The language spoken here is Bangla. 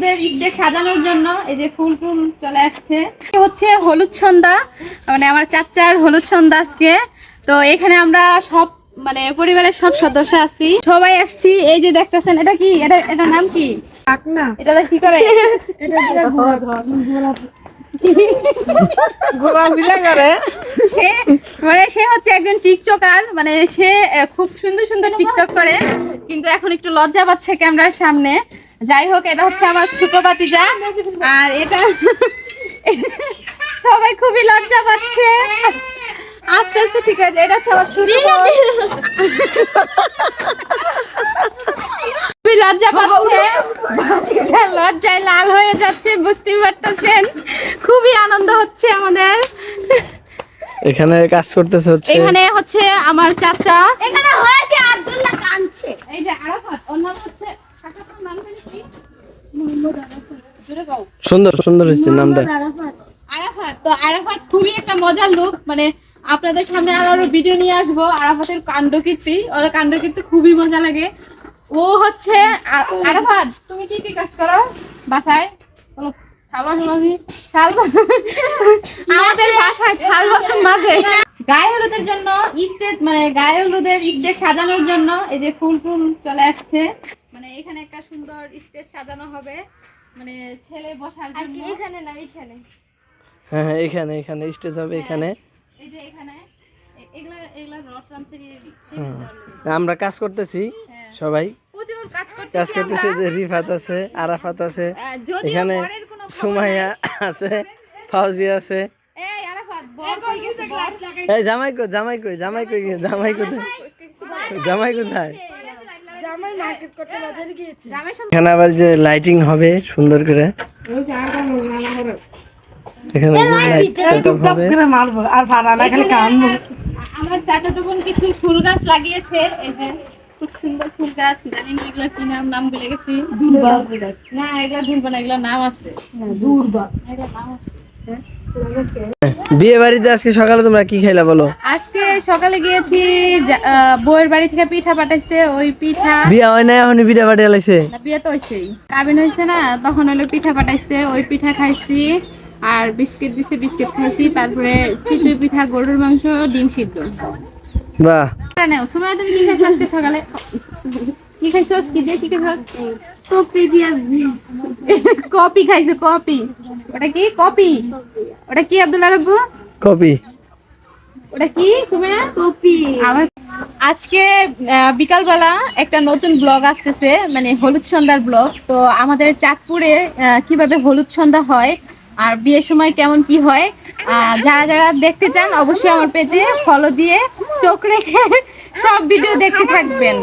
হলুদের স্টেজ সাজানোর জন্য এই যে ফুল ফুল চলে আসছে। হচ্ছে হলুদ সন্ধ্যা মানে আমার চাচার হলুদ সন্ধ্যা আজকে। তো এখানে আমরা সব মানে পরিবারের সব সদস্য আছি। সবাই আসছি এই যে দেখতেছেন এটা কি? এটা এটা নাম কি? এটা কি করে? ঘোরাফেরা করে। সে মানে সে হচ্ছে একজন টিকটকার মানে সে খুব সুন্দর সুন্দর টিকটক করে কিন্তু এখন একটু লজ্জা পাচ্ছে ক্যামেরার সামনে। যাই হোক এটা হচ্ছে আমার ছোট বাতিজা আর এটা সবাই খুবই লজ্জা পাচ্ছে। আস্তে আস্তে ঠিক আছে এটা হচ্ছে আমার ছোট খুবই লজ্জা পাচ্ছে। লজ্জায় লাল হয়ে যাচ্ছে পারতেছেন। খুবই আনন্দ হচ্ছে আমাদের। এখানে কাজ করতেছে হচ্ছে এখানে হচ্ছে আমার চাচা। এখানে হয়েছে আব্দুল্লাহ কাঁদছে। এই যে আরাফাত ওর হচ্ছে কাকার নাম জানি কি জোরে কও। সুন্দর সুন্দর হয়েছে নামটা। আরাফাত। তো আরাফাত খুবই একটা মজার লোক মানে আপনাদের সামনে আরও আরও ভিডিও নিয়ে আসব আরাফাতের কাণ্ডকীর্তি ওর কাণ্ডকীর্তি খুবই মজা লাগে। ও হচ্ছে আরাফাত তুমি কি কি কাজ করো বাসায়? বলো আমাদের বাসায় থাল বাসন মাঝে গায়ে হলুদের জন্য স্টেজ মানে গায়ে হলুদের স্টেজ সাজানোর জন্য এই যে ফুল ফুল চলে আসছে। মানে এখানে একটা সুন্দর স্টেজ সাজানো হবে মানে ছেলে বসার জন্য। এখানে না এখানে হ্যাঁ হ্যাঁ এখানে এখানে স্টেজ হবে এখানে। এই যে এখানে এগুলা এগুলা রড ট্রান্সফার হ্যাঁ। আমরা কাজ করতেছি সবাই। প্রচুর কাজ করতেছি কাজ করতেছি যে রিফাত আছে আরাফাত আছে এখানে সুমাইয়া আছে ফাউজি আছে। এই আরাফাত বর কই গেছে বর? এই জামাই কই জামাই কই জামাই কই গিয়ে- জামাই কোথায়? জামাই কোথায় জামাই সব- এখানে আবার যে লাইটিং হবে সুন্দর করে। এখানে লাইট সেটআপ হবে। মারবো আর ভাড়া না এখানে কানবো আমার চাচা তখন কিছু ফুল গাছ লাগিয়েছে এই যে খুব সুন্দর ফুল গাছ জানি না এগুলা কি নাম নাম ভুলে গেছি। না এগুলা ভুলবো না এগুলা নাম আছে। দূরবা। এগুলা নাম আছে। বিয়ে বাড়িতে আজকে সকালে তোমরা কি খাইলা বলো? আজকে সকালে গিয়েছি বউয়ের বাড়ি থেকে পিঠা পাঠাইছে ওই পিঠা। বিয়ে হয় না এখন পিঠা পাঠিয়ে লাইছে। বিয়ে তো হয়েছেই কাবিন হয়েছে না তখন হলো পিঠা পাঠাইছে ওই পিঠা খাইছি আর বিস্কিট দিছে বিস্কিট খাইছি তারপরে চিতই পিঠা গরুর মাংস ডিম সিদ্ধ। বাহ। সময় তুমি কি খাইছো আজকে সকালে? কি খাইছো কি দিয়ে কি খাইছো কপি দিয়ে কপি খাইছো কপি ওটা কি? কপি। ওটা কি আব্দুল্লাহ রাব্বু কপি। ওটা কি? তুমি কপি। আবার আজকে বিকালবেলা একটা নতুন ব্লগ আসতেছে মানে হলুদ সন্ধ্যার ব্লগ। তো আমাদের চাঁদপুরে কীভাবে হলুদ সন্ধ্যা হয় আর বিয়ের সময় কেমন কি হয় আহ, যারা যারা দেখতে চান অবশ্যই আমার পেজে ফলো দিয়ে চোখ রেখে সব ভিডিও দেখতে থাকবেন।